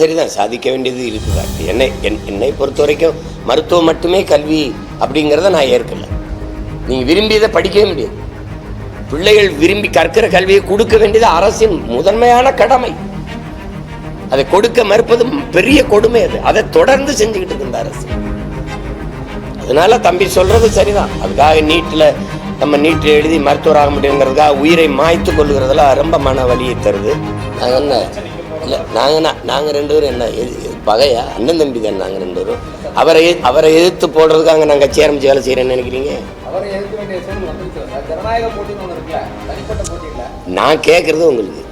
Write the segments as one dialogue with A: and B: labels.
A: சரிதான் சாதிக்க வேண்டியது இருக்குதா. என்னை என் என்னை பொறுத்த வரைக்கும் மருத்துவம் மட்டுமே கல்வி அப்படிங்கிறத நான் ஏற்கல. நீங்கள் விரும்பியதை படிக்கவே முடியாது. பிள்ளைகள் விரும்பி கற்கிற கல்வியை கொடுக்க வேண்டியது அரசின் முதன்மையான கடமை. அதை கொடுக்க மறுப்பது பெரிய கொடுமை அது. அதை தொடர்ந்து செஞ்சுக்கிட்டு இருந்த இந்த அரசு. அதனால தம்பி சொல்றது சரிதான். அதுக்காக நீட்டில் நம்ம நீட்டில் எழுதி மருத்துவராக முடியுங்கிறதுக்காக உயிரை மாய்த்து கொள்ளுகிறதுல ரொம்ப மன வலியை தருது. நாங்கள் என்ன? இல்லை நாங்கள் நாங்கள் ரெண்டு பேரும் என்ன எது- பகையா? அண்ணன் தம்பி தான் நாங்கள் ரெண்டு பேரும். அவரை அவரை எதிர்த்து போடுறதுக்காக நாங்கள் கட்சி ஆரம்பிச்சு வேலை செய்கிறேன்னு நினைக்கிறீங்க? நான் கேட்குறது உங்களுக்கு.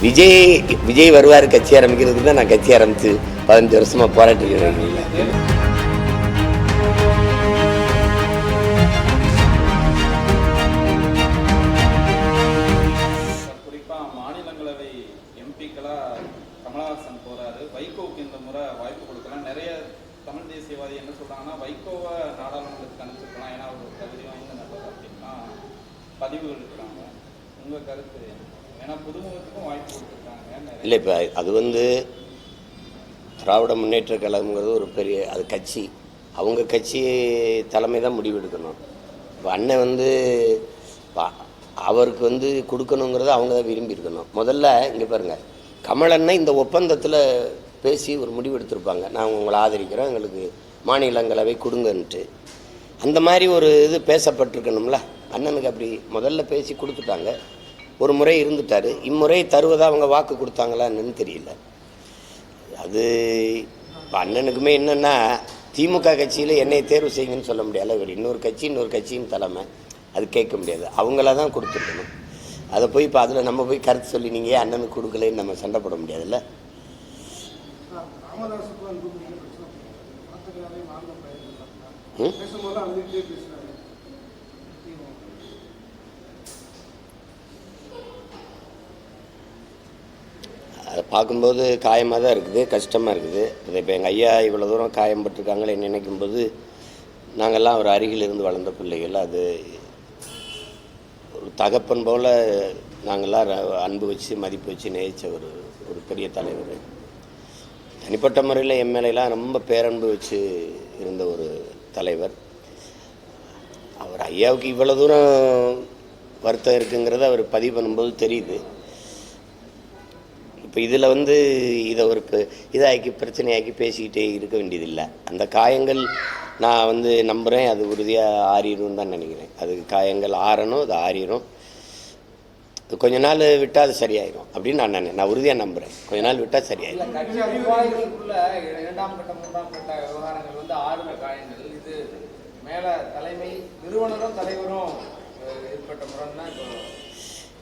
A: விஜய் விஜய் வருவார் கட்சி ஆரம்பிக்கிறதுக்கு தான் நான் கட்சி ஆரம்பித்து பதினஞ்சு வருஷமாக போராட்டிட்டு
B: பதிவுகள் இருக்கிறாங்க உங்கள் கருத்து ஏன்னா புதுமுகத்துக்கும் வாய்ப்பு கொடுத்துருக்காங்க.
A: இல்லை இப்போ அது வந்து திராவிட முன்னேற்ற கழகங்கிறது ஒரு பெரிய அது கட்சி. அவங்க கட்சி தலைமை தான் முடிவெடுக்கணும். இப்போ அண்ணன் வந்து அவருக்கு வந்து கொடுக்கணுங்கிறத அவங்க தான் விரும்பி இருக்கணும். முதல்ல இங்கே பாருங்கள் கமலண்ணன் இந்த ஒப்பந்தத்தில் பேசி ஒரு முடிவு எடுத்திருப்பாங்க. நாங்கள் உங்களை ஆதரிக்கிறோம் எங்களுக்கு மாநிலங்களவை கொடுங்கன்ட்டு. அந்த மாதிரி ஒரு இது பேசப்பட்டிருக்கணும்ல? அண்ணனுக்கு அப்படி முதல்ல பேசி கொடுத்துட்டாங்க. ஒரு முறை இருந்துட்டாரு. இம்முறை தருவதா அவங்க வாக்கு கொடுத்தாங்களான்னு தெரியல. அது இப்போ அண்ணனுக்குமே என்னென்னா திமுக கட்சியில் என்னை தேர்வு செய்யுங்கன்னு சொல்ல முடியாது. இவர் இன்னொரு கட்சி இன்னொரு கட்சியின் தலைமை. அது கேட்க முடியாது. அவங்கள தான் கொடுத்துருக்கணும். அதை போய் இப்போ அதில் நம்ம போய் கருத்து சொல்லி நீங்கள் அண்ணனுக்கு கொடுக்கலன்னு நம்ம சண்டை போட முடியாதுல்ல? ம்? பார்க்கும்போது காயமாக தான் இருக்குது கஷ்டமாக இருக்குது. அது இப்போ எங்கள் ஐயா இவ்வளோ தூரம் காயம்பட்டிருக்காங்களே நினைக்கும்போது நாங்கள்லாம் ஒரு அருகில் இருந்து வளர்ந்த பிள்ளைகள். அது ஒரு தகப்பன் போல் நாங்கள்லாம் ர- அன்பு வச்சு மதிப்பு வச்சு நேயிச்ச ஒரு ஒரு பெரிய தலைவர். தனிப்பட்ட முறையில் என் ரொம்ப பேரன்பு வச்சு இருந்த ஒரு தலைவர். அவர் ஐயாவுக்கு இவ்வளோ தூரம் வருத்தம் இருக்குங்கிறத அவர் பதிவு பண்ணும்போது தெரியுது. இப்போ இதில் வந்து இதை ஒரு இதாக்கி பிரச்சனையாக்கி பேசிக்கிட்டே இருக்க வேண்டியதில்லை. அந்த காயங்கள் நான் வந்து நம்புகிறேன் அது உறுதியாக ஆறிடும் தான் நினைக்கிறேன். அது காயங்கள் ஆறணும் அது ஆறிடும் கொஞ்ச நாள் விட்டால் அது சரியாயிடும் அப்படின்னு நான் நினை நான் உறுதியாக நம்புகிறேன் கொஞ்ச நாள் விட்டால் சரியாயிடும்
C: மேல தலைமை நிறுவனரும் தலைவரும் ஏற்பட்ட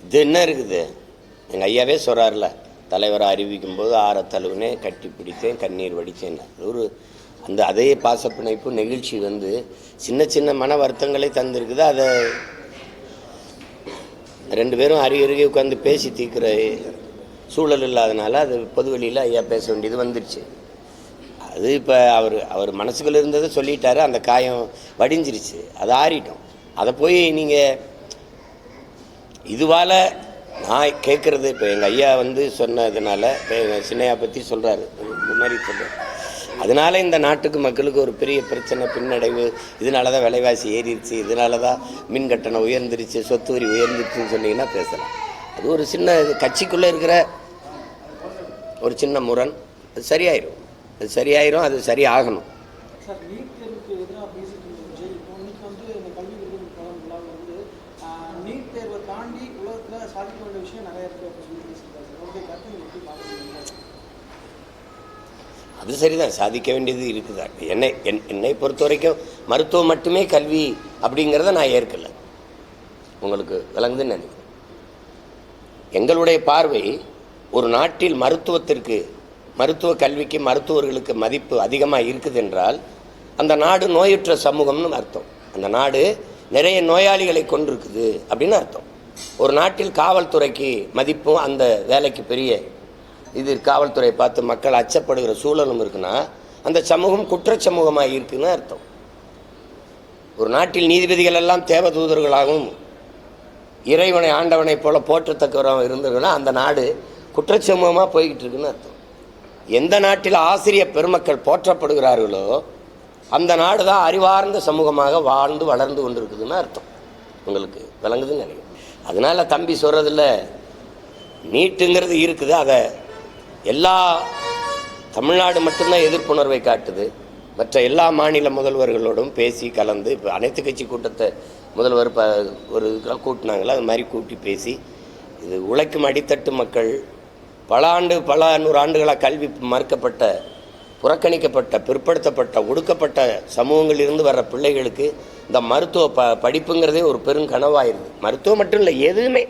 A: இது என்ன இருக்குது? எங்கள் ஐயாவே சொல்கிறார்ல தலைவரை அறிவிக்கும் போது ஆற தழுவுனே கட்டி பிடித்தேன் கண்ணீர் வடித்தேன். ஒரு அந்த அதே பாசப்பிணைப்பு நெகிழ்ச்சி வந்து சின்ன சின்ன மன வருத்தங்களை தந்திருக்குது. அதை ரெண்டு பேரும் அருகே அருகே உட்காந்து பேசி தீர்க்கிற சூழல் இல்லாதனால அது பொது வெளியில் ஐயா பேச வேண்டியது வந்துருச்சு. அது இப்போ அவர் அவர் மனசுக்குள்ள இருந்ததை சொல்லிட்டாரு. அந்த காயம் வடிஞ்சிருச்சு. அது ஆறிட்டோம். அதை போய் நீங்கள் இதுவால் நான் கேட்குறது இப்போ எங்கள் ஐயா வந்து சொன்னதுனால இப்போ எங்கள் சின்னையா பற்றி சொல்கிறாரு இந்த மாதிரி சொல்கிறார் அதனால இந்த நாட்டுக்கு மக்களுக்கு ஒரு பெரிய பிரச்சனை பின்னடைவு இதனால தான் விலைவாசி ஏறிடுச்சு இதனால தான் மின் கட்டணம் உயர்ந்துருச்சு சொத்து வரி உயர்ந்துருச்சுன்னு சொன்னீங்கன்னா பேசலாம். அது ஒரு சின்ன கட்சிக்குள்ளே இருக்கிற ஒரு சின்ன முரண். அது சரியாயிரும். அது சரியாயிரும் அது சரியாகணும்
D: சார் நீட் தேர்வுக்கு எதிராக பேசிட்டு இருந்த விஜய் இப்போ இன்னைக்கு வந்து இந்த கல்வி விருது படம் விழாவில் வந்து ஆஹ், நீட் தேர்வை தாண்டி உலகத்தில் சாதிக்க வேண்டிய விஷயம் நிறைய இருக்குது அப்படின்னு சொல்லி பேசியிருக்காரு சார் உங்களுடைய கருத்து நீங்கள் எப்படி பார்க்குறீங்க
A: அது சரிதான் சாதிக்க வேண்டியது இருக்குதா என்னை என் என்னை பொறுத்த வரைக்கும் மருத்துவம் மட்டுமே கல்வி அப்படிங்கிறத நான் ஏற்கல. உங்களுக்கு விளங்குதுன்னு நினைக்கிறேன். எங்களுடைய பார்வை ஒரு நாட்டில் மருத்துவத்திற்கு மருத்துவ கல்விக்கு மருத்துவர்களுக்கு மதிப்பு அதிகமாக இருக்குது என்றால் அந்த நாடு நோயுற்ற சமூகம்னு அர்த்தம். அந்த நாடு நிறைய நோயாளிகளை கொண்டிருக்குது அப்படின்னு அர்த்தம். ஒரு நாட்டில் காவல்துறைக்கு மதிப்பும் அந்த வேலைக்கு பெரிய இது காவல்துறை பார்த்து மக்கள் அச்சப்படுகிற சூழலும் இருக்குன்னா அந்த சமூகம் குற்ற சமூகமாக இருக்குன்னு அர்த்தம். ஒரு நாட்டில் நீதிபதிகள் எல்லாம் தேவதூதர்களாகவும் இறைவனை ஆண்டவனைப் போல போற்றத்தக்கவராக இருந்ததுன்னா அந்த நாடு குற்றச்சமூகமாக போய்கிட்டு இருக்குன்னு அர்த்தம். எந்த நாட்டில் ஆசிரியர் பெருமக்கள் போற்றப்படுகிறார்களோ அந்த நாடு தான் அறிவார்ந்த சமூகமாக வாழ்ந்து வளர்ந்து கொண்டிருக்குதுன்னு அர்த்தம். உங்களுக்கு விளங்குதுன்னு நினைக்கிறேன். அதனால தம்பி சொல்கிறதில்ல நீட்டுங்கிறது இருக்குது அதை எல்லா தமிழ்நாடு மட்டும்தான் எதிர்ப்புணர்வை காட்டுது. மற்ற எல்லா மாநில முதல்வர்களோடும் பேசி கலந்து இப்போ அனைத்து கட்சி கூட்டத்தை முதல்வர் ப ஒரு இதுக்கெல்லாம் கூட்டினாங்களே அது மாதிரி கூட்டி பேசி இது உழைக்கும் அடித்தட்டு மக்கள் பல ஆண்டு பல நூறு ஆண்டுகளாக கல்வி மறுக்கப்பட்ட புறக்கணிக்கப்பட்ட பிற்படுத்தப்பட்ட ஒடுக்கப்பட்ட சமூகங்களிலிருந்து வர்ற பிள்ளைகளுக்கு இந்த மருத்துவ ப படிப்புங்கிறதே ஒரு பெருங்கனவாயிருது மருத்துவம் மட்டும் இல்லை எதுவுமே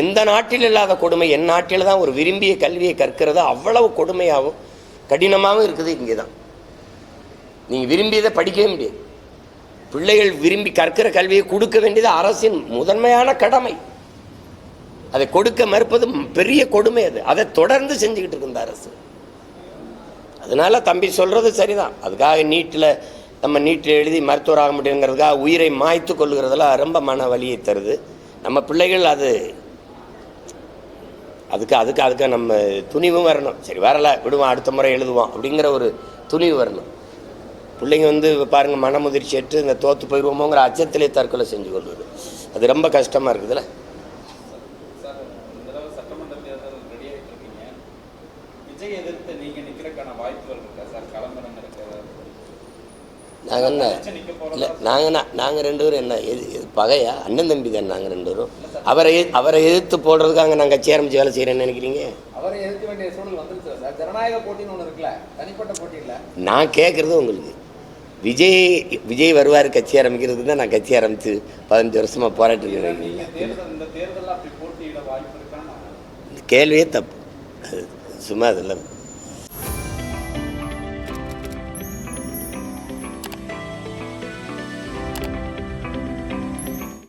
A: எந்த நாட்டில் இல்லாத கொடுமை என் நாட்டில் தான் ஒரு விரும்பிய கல்வியை கற்கிறது அவ்வளவு கொடுமையாகவும் கடினமாகவும் இருக்குது இங்கே தான் நீங்கள் விரும்பியதை படிக்கவே முடியாது. பிள்ளைகள் விரும்பி கற்கிற கல்வியை கொடுக்க வேண்டியது அரசின் முதன்மையான கடமை. அதை கொடுக்க மறுப்பது பெரிய கொடுமை அது. அதை தொடர்ந்து செஞ்சுக்கிட்டு இருக்கு இந்த அரசு. அதனால தம்பி சொல்றது சரிதான். அதுக்காக நீட்டில் நம்ம நீட்டில் எழுதி மருத்துவராக முடியுங்கிறதுக்காக உயிரை மாய்த்து கொள்ளுகிறதெல்லாம் ரொம்ப மன வலியை தருது. நம்ம பிள்ளைகள் அது அதுக்கு அதுக்கு அதுக்கு நம்ம துணிவும் வரணும். சரி வரல விடுவோம் அடுத்த முறை எழுதுவோம் அப்படிங்கிற ஒரு துணிவு வரணும். பிள்ளைங்க வந்து பாருங்க மனமுதிர்ச்சி எட்டு இந்த தோற்று போயிடுவோமோங்கிற அச்சத்திலே தற்கொலை செஞ்சு கொள்வது. அது ரொம்ப கஷ்டமாக இருக்குதுல்ல
B: விஜய் எதிர்த்து நீங்கள் நிக்கிறதுக்கான வாய்ப்புகள் இருக்கா? சார் களமிறங்க
A: நாங்கள் என்ன? இல்லை நாங்கள் நாங்கள் ரெண்டு பேரும் என்ன எது எது பகையா? அண்ணன் தம்பி தான் நாங்கள் ரெண்டு பேரும். அவரை அவரை எதிர்த்து போடுறதுக்காக நாங்கள் கட்சி ஆரம்பிச்சு வேலை செய்கிறேன்னு நினைக்கிறீங்க?
C: அவரை எதிர்க்க வேண்டிய சூழல் வந்துருச்சு சார். ஜனநாயக போட்டின்னு ஒன்று இருக்குல்ல தனிப்பட்ட போட்டி இல்லை.
A: நான் கேட்குறது உங்களுக்கு. விஜய் விஜய் வருவார் கட்சி ஆரம்பிக்கிறதுக்கு தான் நான் கட்சி ஆரம்பித்து பதினஞ்சு வருஷமாக போராட்டி இருக்கிறேன்.
B: நீங்க தேர்தல் இந்த தேர்தலில் அப்படி போட்டியிட வாய்ப்பு இருக்கான்னு
A: இந்த கேள்வியே தப்பு. அது சும்மா அதில்